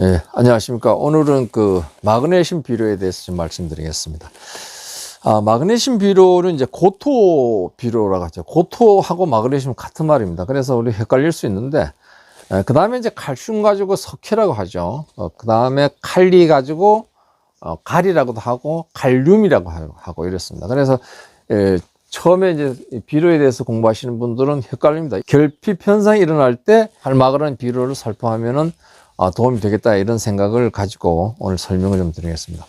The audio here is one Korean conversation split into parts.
예, 안녕하십니까. 오늘은 그 마그네슘 비료에 대해서 좀 말씀드리겠습니다. 아, 마그네슘 비료는 이제 고토 비료라고 하죠. 고토하고 마그네슘 같은 말입니다. 그래서 우리 헷갈릴 수 있는데, 그 다음에 이제 칼슘 가지고 석회라고 하죠. 어, 그 다음에 칼리 가지고 어, 갈이라고도 하고 칼륨이라고 하- 하고 이렇습니다. 그래서 예, 처음에 이제 이 비료에 대해서 공부하시는 분들은 헷갈립니다. 결핍 현상이 일어날 때 할마그라는 비료를 살포하면은 아, 도움이 되겠다 이런 생각을 가지고 오늘 설명을 좀 드리겠습니다.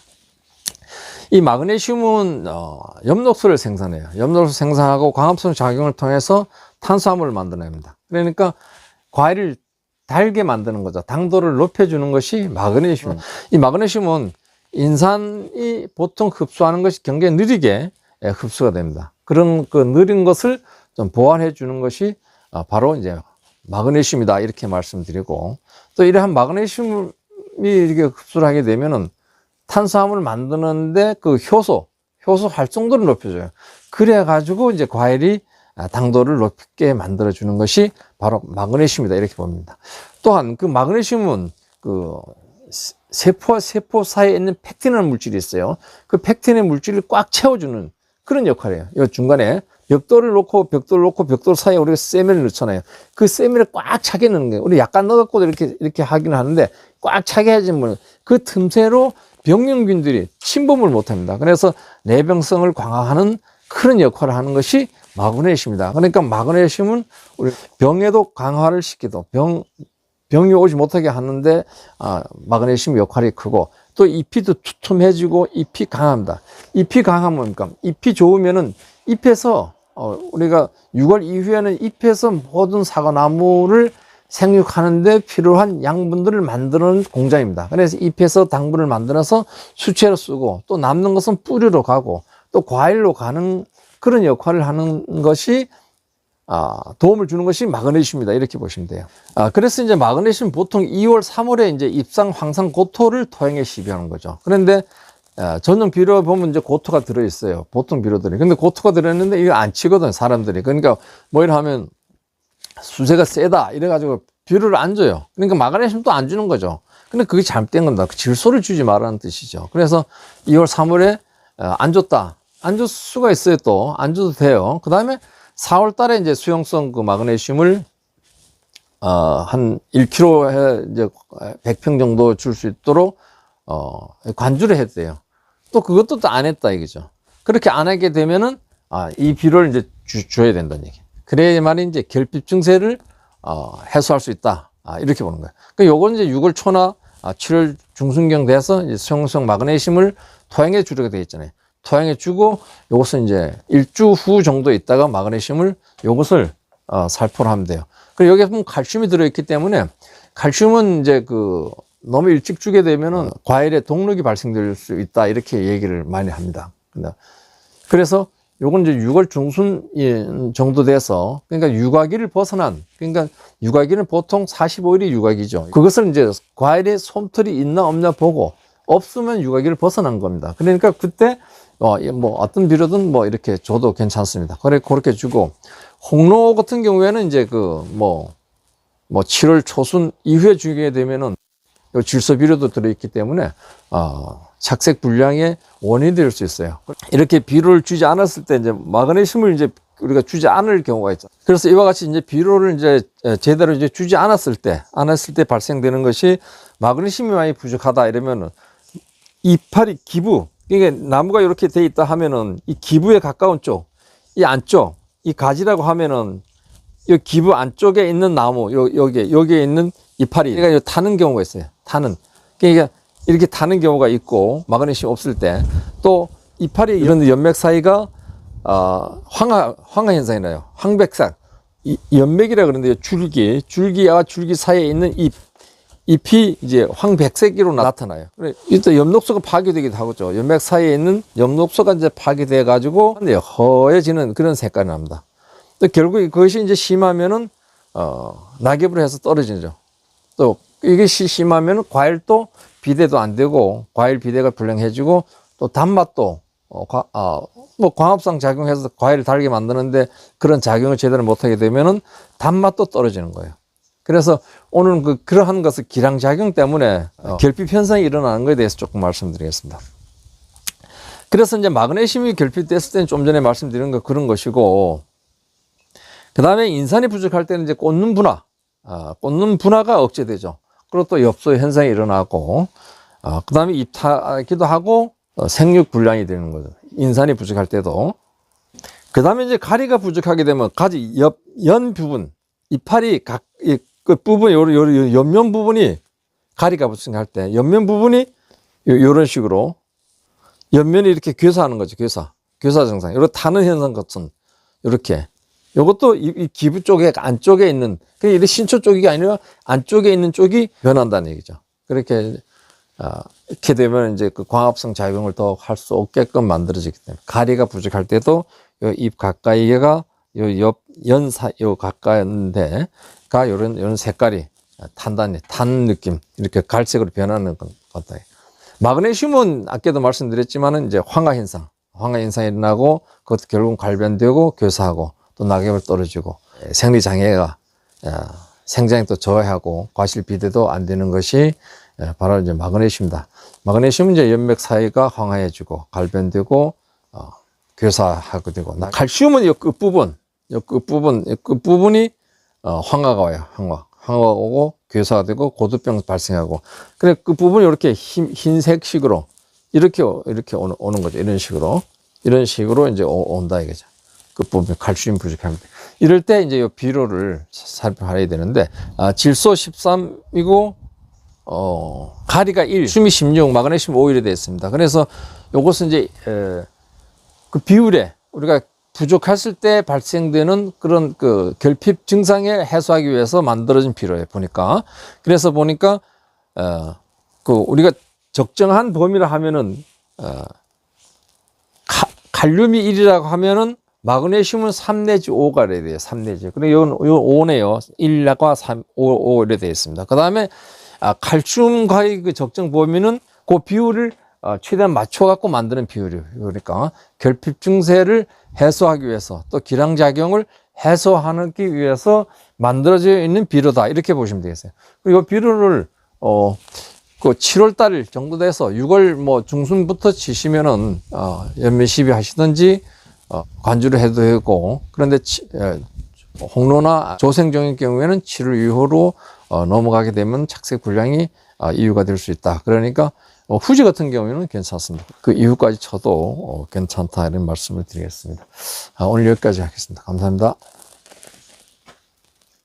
이 마그네슘은 어, 엽록소를 생산해요. 엽록소 생산하고 광합성 작용을 통해서 탄수화물을 만들어냅니다. 그러니까 과일을 달게 만드는 거죠. 당도를 높여주는 것이 마그네슘. 이 마그네슘은 인산이 보통 흡수하는 것이 굉장히 느리게 예, 흡수가 됩니다. 그런 그 느린 것을 좀 보완해 주는 것이 아, 바로 이제 마그네슘이다 이렇게 말씀드리고 또 이러한 마그네슘이 이렇게 흡수를 하게 되면은 탄수화물을 만드는데 그 효소, 효소 활성도를 높여줘요. 그래 가지고 이제 과일이 아, 당도를 높게 만들어 주는 것이 바로 마그네슘이다 이렇게 봅니다. 또한 그 마그네슘은 그 세- 세포와 세포 사이에 있는 팩틴이라는 물질이 있어요. 그 팩틴의 물질을 꽉 채워주는 그런 역할이에요. 이 중간에 벽돌을 놓고 벽돌을 놓고 벽돌 사이에 우리가 세밀을 넣잖아요. 그 세밀을 꽉 차게 넣는 거예요. 우리 약간 넣어갖고도 이렇게 이렇게 하기는 하는데 꽉 차게 해주면 그 틈새로 병용균들이 침범을 못합니다. 그래서 내병성을 강화하는 그런 역할을 하는 것이 마그네슘이다. 그러니까 마그네슘은 우리 병에도 강화를 시키도 병 병이 오지 못하게 하는데 아, 마그네슘 역할이 크고 또 잎이도 두툼해지고 잎이 강합니다. 잎이 강하면 뭡니까? 잎이 좋으면은 잎에서 어, 우리가 6월 이후에는 잎에서 모든 사과나무를 생육하는데 필요한 양분들을 만드는 공장입니다. 그래서 잎에서 당분을 만들어서 수채로 쓰고 또 남는 것은 뿌리로 가고 또 과일로 가는 그런 역할을 하는 것이 아, 도움을 주는 것이 마그네슘이다. 이렇게 보시면 돼요. 아, 그래서 이제 마그네슘 보통 2월, 3월에 이제 입상, 황상, 고토를 토양에 시비하는 거죠. 그런데 아, 전용 비료 보면 이제 고토가 들어있어요. 보통 비료들이. 근데 고토가 들어있는데 이거 안 치거든, 사람들이. 그러니까 뭐 이러 하면 수세가 세다. 이래가지고 비료를 안 줘요. 그러니까 마그네슘도 안 주는 거죠. 근데 그게 잘못된 겁니다. 그 질소를 주지 말라는 뜻이죠. 그래서 2월, 3월에 어, 안 줬다. 안 줄 수가 있어요, 또. 안 줘도 돼요. 그 다음에 4월 달에 이제 수용성 그 마그네슘을 어, 한 1kg에 이제 100평 정도 줄 수 있도록 어, 관주를 돼요. 또 그것도 또 안 했다 이거죠. 그렇게 안 하게 되면은 아, 이 비료를 이제 주, 줘야 된다는 얘기. 그래야만이 이제 결핍 증세를 어, 해소할 수 있다. 아, 이렇게 보는 거예요. 그 요건 이제 6월 초나 아, 7월 중순경 돼서 이제 수용성 마그네슘을 토양에 주게 되어 있잖아요. 토양에 주고 요것은 이제 일주 후 정도 있다가 마그네슘을 요것을 어, 살포를 하면 돼요. 그리고 여기에 보면 칼슘이 들어있기 때문에 칼슘은 이제 그 너무 일찍 주게 되면은 과일에 독력이 발생될 수 있다 이렇게 얘기를 많이 합니다. 근데 그래서 요건 이제 6월 중순 예, 정도 돼서 그러니까 육아기를 벗어난 그러니까 육아기는 보통 45일이 육아기죠. 그것을 이제 과일에 솜털이 있나 없나 보고 없으면 육아기를 벗어난 겁니다. 그러니까 그때 어, 이뭐 어떤 비료든 뭐 이렇게 줘도 괜찮습니다. 그래 그렇게 주고 홍로 같은 경우에는 이제 그뭐뭐 7월 초순 이후에 주게 되면은 요 질소 비료도 들어있기 때문에 어, 착색 불량의 원인이 될 수 있어요. 이렇게 비료를 주지 않았을 때 이제 마그네슘을 이제 우리가 주지 않을 경우가 있죠. 그래서 이와 같이 이제 비료를 이제 제대로 이제 주지 않았을 때, 않았을 때 발생되는 것이 마그네슘이 많이 부족하다 이러면은 이파리 기부, 이게 나무가 이렇게 돼 있다 하면은 이 기부에 가까운 쪽, 이 안쪽, 이 가지라고 하면은 이 기부 안쪽에 있는 나무, 요, 여기에, 여기에 있는 이파리, 이거 타는 경우가 있어요. 타는. 그러니까 이렇게 타는 경우가 있고, 마그네슘 없을 때, 또 이파리 이런 연맥 사이가, 어, 황화, 황화 현상이 나요. 황백색. 이, 연맥이라 그러는데 줄기, 줄기와 줄기 사이에 있는 잎, 잎이 이제 황백색으로 나타나요. 이때 엽록소가 파괴되기도 하고죠. 연맥 사이에 있는 엽록소가 이제 파괴돼 가지고 허해지는 그런 색깔이 납니다. 또 결국 그것이 이제 심하면은 어, 낙엽으로 해서 떨어지죠. 또 이게 시- 심하면은 과일도 비대도 안 되고 과일 비대가 불량해지고 또 단맛도 어, 과, 아, 뭐 광합성 작용해서 과일을 달게 만드는데 그런 작용을 제대로 못하게 되면은 단맛도 떨어지는 거예요. 그래서 오늘은 그 그러한 것을 기량작용 때문에 어, 결핍 현상이 일어나는 것에 대해서 조금 말씀드리겠습니다. 그래서 이제 마그네슘이 결핍됐을 때는 좀 전에 말씀드린 거 그런 것이고, 그 다음에 인산이 부족할 때는 이제 꽂는 분화, 아, 꽂는 분화가 억제되죠. 그리고 또 엽소 현상이 일어나고, 아, 그 다음에 입타기도 하고, 어, 생육 불량이 되는 거죠. 인산이 부족할 때도. 그 다음에 이제 가리가 부족하게 되면 가지 옆, 연 부분, 이파리 각, 이, 그 부분, 요, 요, 요, 옆면 부분이 가리가 부족할 때, 옆면 부분이 요, 요런 식으로 옆면이 이렇게 괴사하는 거죠. 괴사. 괴사 증상. 이렇게 타는 현상 같은 이렇게. 이것도 이, 이 기부 쪽에 안쪽에 있는 이렇게 신초 쪽이 아니라 안쪽에 있는 쪽이 변한다는 얘기죠. 그렇게 아, 이렇게 되면 이제 그 광합성 작용을 더 할 수 없게끔 만들어지기 때문에 가리가 부족할 때도 요 입 가까이가 요 옆 연사 요 가까이인데 가 요런 요런 색깔이 탄단이 탄 느낌 이렇게 갈색으로 변하는 것 같다. 마그네슘은 아까도 말씀드렸지만은 이제 황화 현상, 황화 현상이 일어나고 그것도 결국은 갈변되고 교사하고 또 낙엽을 떨어지고 예, 생리 장애가 예, 생장이 또 저하하고 과실 비대도 안 되는 것이 예, 바로 이제 마그네슘이다. 마그네슘은 이제 연맥 사이가 황화해지고 갈변되고 어, 교사하게 되고 나- 칼슘은 이 끝부분, 이 끝부분, 이 끝부분이 어, 황화가 와요. 황화. 황화가 오고 괴사가 되고 고두병 발생하고 그래 그 부분이 이렇게 흰, 흰색식으로 이렇게 오- 이렇게 오는, 오는 거죠. 이런 식으로 이런 식으로 이제 오- 온다 이거죠. 그 부분 칼슘 부족합니다. 이럴 때 이제 이 비료를 살펴봐야 되는데 아, 질소 13이고 어, 가리가 1, 슘이 16, 마그네슘 5일이 되어 있습니다. 그래서 요것은 이제 에, 그 비율에 우리가 부족했을 때 발생되는 그런 그 결핍 증상에 해소하기 위해서 만들어진 비료에 보니까 그래서 보니까 어 그 우리가 적정한 범위라 하면은 어 카, 칼륨이 1이라고 하면은 마그네슘은 3 내지 5가 이래 돼요. 3 내지. 그래 요건 요 5네요. 1과 3, 5, 5 이래 되어 있습니다. 그다음에 아, 칼슘과의 그 적정 범위는 그 비율을 어, 최대한 맞춰 갖고 만드는 비율이에요. 그러니까 결핍 증세를 해소하기 위해서 또 기량작용을 해소하기 위해서 만들어져 있는 비료다. 이렇게 보시면 되겠어요. 그리고 이 비료를 어, 그 7월 달 정도 돼서 6월 뭐 중순부터 치시면은 어, 연면 시비 하시든지 어, 관주를 해도 되고 그런데 치, 에, 홍로나 조생종의 경우에는 7월 이후로 어, 넘어가게 되면 착색 불량이 어, 이유가 될 수 있다. 그러니까 어, 후지 같은 경우에는 괜찮습니다. 그 이후까지 쳐도 어, 괜찮다 이런 말씀을 드리겠습니다. 아, 오늘 여기까지 하겠습니다. 감사합니다.